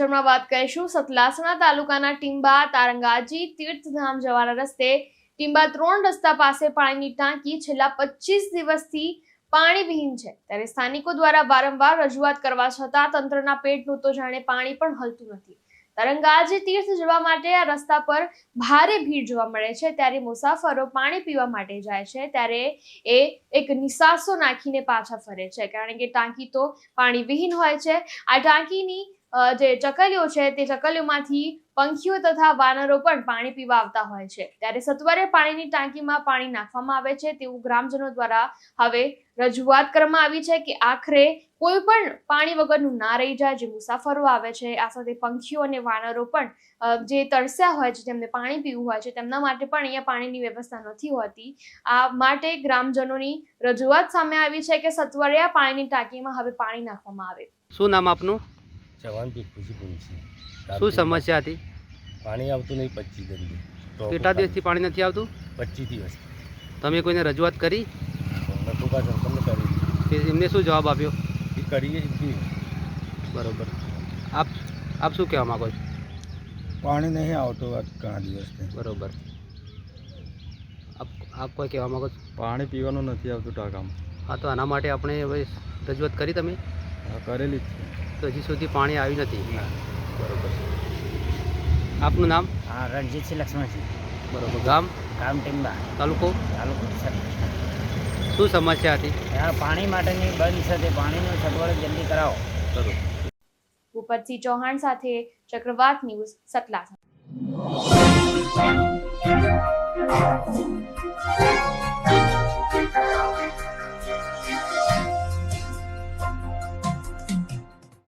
સમાચારમાં વાત કરીશું. સતલાસણા તાલુકાના ટીંબા, તારંગાજી, તીર્થધામ જવાના રસ્તે ટીંબા ત્રણ રસ્તા પાસે પાણીની ટાંકી છેલ્લા પચીસ દિવસથી પાણીવિહીન છે. ત્યારે સ્થાનિકો દ્વારા વારંવાર રજૂઆત કરવા છતાં તંત્રના પેટનું તો જાણે પાણી પણ હલતું નથી. તરંગાજી તીર્થ જવા માટે આ રસ્તા પર ભારે ભીડ જોવા મળે છે. ત્યારે મુસાફરો પાણી પીવા માટે જાય છે. ત્યારે એ એક નિસાસો નાખીને પાછા ફરે છે. કારણ કે ટાંકી તો પાણી વિહીન હોય છે. આ ટાંકીની જે ચકલીઓ છે તે ચકલીઓમાંથી પંખીઓ તથા વાનરો પણ પાણી પીવા આવતા હોય છે. ત્યારે સત્વરે પાણીની ટાંકીમાં પાણી નાખવામાં આવે છે તેવું ગ્રામજનો દ્વારા હવે રજૂઆત કરવામાં આવી છે કે આખરે કોઈ પણ પાણી વગરનું ના રહી જાય, જે મુસાફરો આવે છે, આ સાથે પંખીઓ અને વાનરો પણ જે તરસ્યા હોય છે, જેમને પાણી પીવું હોય છે, તેમના માટે પણ અહીંયા પાણીની વ્યવસ્થા નથી હોતી. આ માટે ગ્રામજનોની રજૂઆત સામે આવી છે કે સત્વરે આ પાણીની ટાંકીમાં હવે પાણી નાખવામાં આવે. શું નામ આપનું? જવાન પીક ખુશી પૂછી શું સમસ્યા હતી? પાણી આવતું નહીં પચીસ દિનથી કેટલા દિવસથી પાણી નથી આવતું? પચીસ દિવસ. તમે કોઈને રજૂઆત કરી? કરી. કે એમને શું જવાબ આપ્યો? એ કરીએ બરોબર. આપ આપ શું કહેવા માગો છો? પાણી નહીં આવતું ઘણા દિવસથી. બરોબર. આપ આપ કોઈ કહેવા માગો છો? પાણી પીવાનું નથી આવતું ટાંકામાં. હા તો આના માટે આપણે હવે રજૂઆત કરી તમે? કરેલી જ છે. તો હજી સુધી પાણી આવ્યું નથી. બરોબર આપનું નામ? હા રણજીતસિંહ લક્ષ્મણસિંહ. બરોબર. ગામ? ગામ ટીમ્બા તાલુકો? તાલુકો શું સમસ્યા હતી? પાણી માટેની બંધ છે તે પાણીનું સગવડ જલ્દી કરાવો. બરોબર. ભૂપતસિંહ ચૌહાણ સાથે ચક્રવાત ન્યૂઝ સતલાસણા